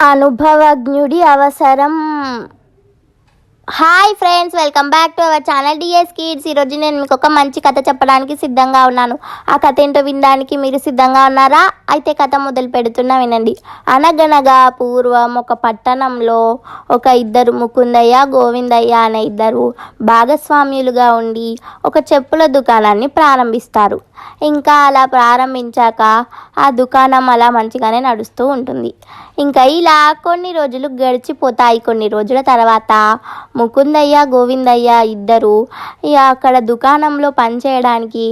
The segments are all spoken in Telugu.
అనుభవజ్ఞుడి అవసరం. Hi friends welcome back to our channel DS kids. ఈరోజు నేను మీకు ఒక మంచి కథ చెప్పడానికి సిద్ధంగా ఉన్నాను. ఆ కథ ఏంటో వినడానికి మీరు సిద్ధంగా ఉన్నారా? అయితే కథ మొదలు పెడుతున్నా వినండి. అనగనగా పూర్వం ఒక పట్టణంలో ఒక ఇద్దరు ముకుందయ్య గోవిందయ్య అనే ఇద్దరు భాగస్వామ్యులుగా ఉండి ఒక చెప్పుల దుకాణాన్ని ప్రారంభిస్తారు. ఇంకా అలా ప్రారంభించాక ఆ దుకాణం అలా మంచిగానే నడుస్తూ ఉంటుంది. ఇంకా ఇలా కొన్ని రోజులు గడిచిపోతాయి. కొన్ని రోజుల తర్వాత ముకుందయ్య గోవిందయ్య ఇద్దరు ఇక అక్కడ దుకాణంలో పనిచేయడానికి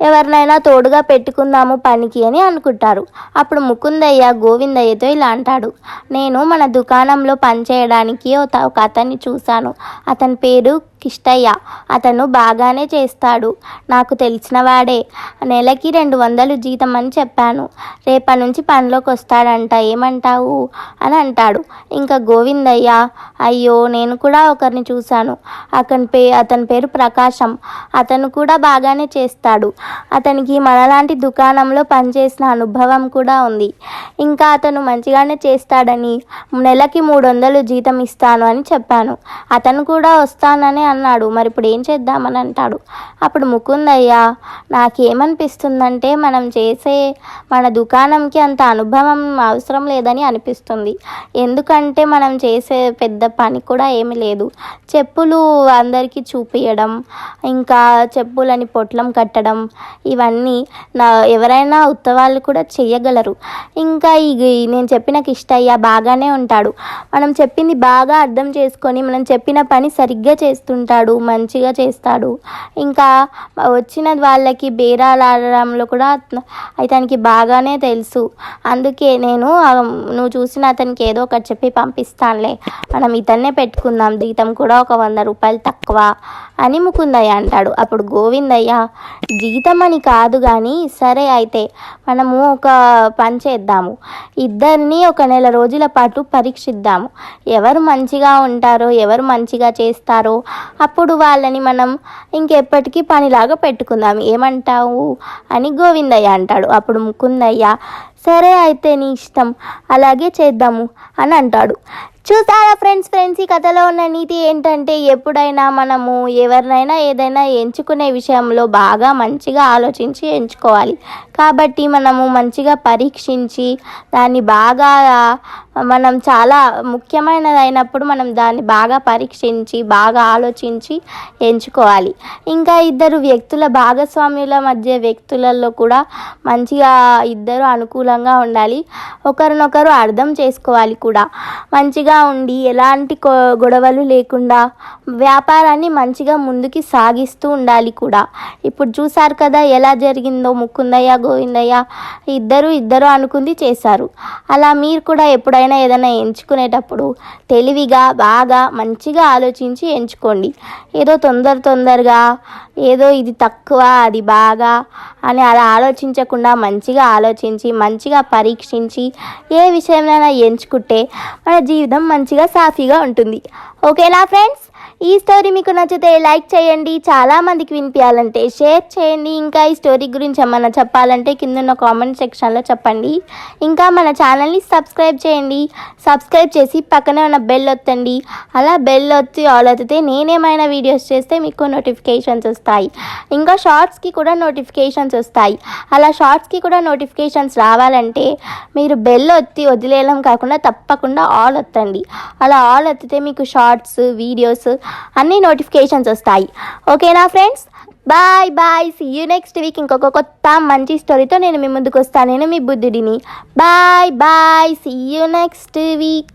ఎవరినైనా తోడుగా పెట్టుకుందాము పనికి అని అనుకుంటారు. అప్పుడు ముకుందయ్య గోవిందయ్యతో ఇలా అంటాడు. నేను మన దుకాణంలో పనిచేయడానికి ఒక ఒక అతన్ని చూశాను. అతని పేరు కిష్టయ్య. అతను బాగానే చేస్తాడు. నాకు తెలిసినవాడే నెలకి రెండు వందలు జీతం అని చెప్పాను. రేపటి నుంచి పనిలోకి వస్తాడంట ఏమంటావు? అని అంటాడు. ఇంకా గోవిందయ్య అయ్యో నేను కూడా ఒకరిని చూశాను. అతని పే అతని పేరు ప్రకాశం. అతను కూడా బాగానే చేస్తాడు. అతనికి మనలాంటి దుకాణంలో పనిచేసిన అనుభవం కూడా ఉంది. ఇంకా అతను మంచిగానే చేస్తాడని నెలకి మూడు వందలు జీతం ఇస్తాను అని చెప్పాను. అతను కూడా వస్తానని అన్నాడు. మరి ఇప్పుడు ఏం చేద్దామని అంటాడు. అప్పుడు ముకుందయ్య నాకేమనిపిస్తుందంటే మనం చేసే మన దుకాణంకి అంత అనుభవం అవసరం లేదని అనిపిస్తుంది. ఎందుకంటే మనం చేసే పెద్ద పని కూడా ఏమీ లేదు. చెప్పులు అందరికీ చూపించడం ఇంకా చెప్పులని పొట్లం కట్టడం ఇవన్నీ నా ఎవరైనా ఉత్తవాళ్ళు కూడా చెయ్యగలరు. ఇంకా ఈ నేను చెప్పిన కిష్టయ్య బాగానే ఉంటాడు. మనం చెప్పింది బాగా అర్థం చేసుకొని మనం చెప్పిన పని సరిగ్గా ఉంటాడు మంచిగా చేస్తాడు. ఇంకా వచ్చిన వాళ్ళకి బేరాలు ఆడడంలో కూడా అతనికి బాగానే తెలుసు. అందుకే నేను నువ్వు చూసిన అతనికి ఏదో ఒకటి చెప్పి పంపిస్తానులే. మనం ఇతన్నే పెట్టుకుందాం జీతం కూడా ఒక వంద రూపాయలు తక్కువ అని ముకుందయ్య అంటాడు. అప్పుడు గోవిందయ్య జీతం అని కాదు కానీ సరే అయితే మనము ఒక పని చేద్దాము. ఇద్దరిని ఒక నెల రోజుల పాటు పరీక్షిద్దాము. ఎవరు మంచిగా ఉంటారో ఎవరు మంచిగా చేస్తారో అప్పుడు వాళ్ళని మనం ఇంకెప్పటికీ పనిలాగా పెట్టుకుందాం. ఏమంటావు? అని గోవిందయ్య అంటాడు. అప్పుడు ముకుందయ్య సరే అయితే నీ ఇష్టం అలాగే చేద్దాము అని అంటాడు. చూసారా ఫ్రెండ్స్ ఫ్రెండ్స్ ఈ కథలో ఉన్న నీతి ఏంటంటే ఎప్పుడైనా మనము ఎవరినైనా ఏదైనా ఎంచుకునే విషయంలో బాగా మంచిగా ఆలోచించి ఎంచుకోవాలి. కాబట్టి మనము మంచిగా పరీక్షించి దాన్ని బాగా మనం చాలా ముఖ్యమైనది అయినప్పుడు మనం దాన్ని బాగా పరీక్షించి బాగా ఆలోచించి ఎంచుకోవాలి. ఇంకా ఇద్దరు వ్యక్తుల భాగస్వామ్యుల మధ్య వ్యక్తులలో కూడా మంచిగా ఇద్దరు అనుకూలంగా ఉండాలి. ఒకరినొకరు అర్థం చేసుకోవాలి కూడా. మంచిగా ఉండి ఎలాంటి కొ- గొడవలు లేకుండా వ్యాపారాన్ని మంచిగా ముందుకి సాగిస్తూ ఉండాలి కూడా. ఇప్పుడు చూసారు కదా ఎలా జరిగిందో ముకుందయ్య గోవిందయ్య ఇద్దరు ఇద్దరు అనుకుంది చేశారు. అలా మీరు కూడా ఎప్పుడైనా ఏదైనా ఎంచుకునేటప్పుడు తెలివిగా బాగా మంచిగా ఆలోచించి ఎంచుకోండి. ఏదో తొందర తొందరగా ఏదో ఇది తక్కువ అది బాగా అని అలా ఆలోచించకుండా మంచిగా ఆలోచించి మంచిగా పరీక్షించి ఏ విషయమైనా ఎంచుకుంటే మన జీవితం మంచిగా సాఫీగా ఉంటుంది. ఓకేనా ఫ్రెండ్స్ ఈ స్టోరీ మీకు నచ్చితే లైక్ చేయండి. చాలామందికి వినిపించాలంటే షేర్ చేయండి. ఇంకా ఈ స్టోరీ గురించి ఏమన్నా చెప్పాలంటే కింద ఉన్న కామెంట్ సెక్షన్లో చెప్పండి. ఇంకా మన ఛానల్ని సబ్స్క్రైబ్ చేయండి. సబ్స్క్రైబ్ చేసి పక్కనే ఉన్న బెల్ ఒత్తండి. అలా బెల్ ఒత్తి ఆల్ ఒత్తితే నేనేమైనా వీడియోస్ చేస్తే మీకు నోటిఫికేషన్స్ వస్తాయి. ఇంకా షార్ట్స్కి కూడా నోటిఫికేషన్స్ వస్తాయి. అలా షార్ట్స్కి కూడా నోటిఫికేషన్స్ రావాలంటే మీరు బెల్ ఒత్తి వదిలేయడం కాకుండా తప్పకుండా ఆల్ ఒత్తండి. అలా ఆల్ ఒత్తితే మీకు షార్ట్స్ వీడియోస్ అన్ని నోటిఫికేషన్స్ వస్తాయి. ఓకేనా friends bye bye see you next week ఇంకొక కొత్త మంచి స్టోరీతో నేను మీ ముందుకు వస్తాను. నేను మీ బుద్ధుడిని. Bye bye see you next week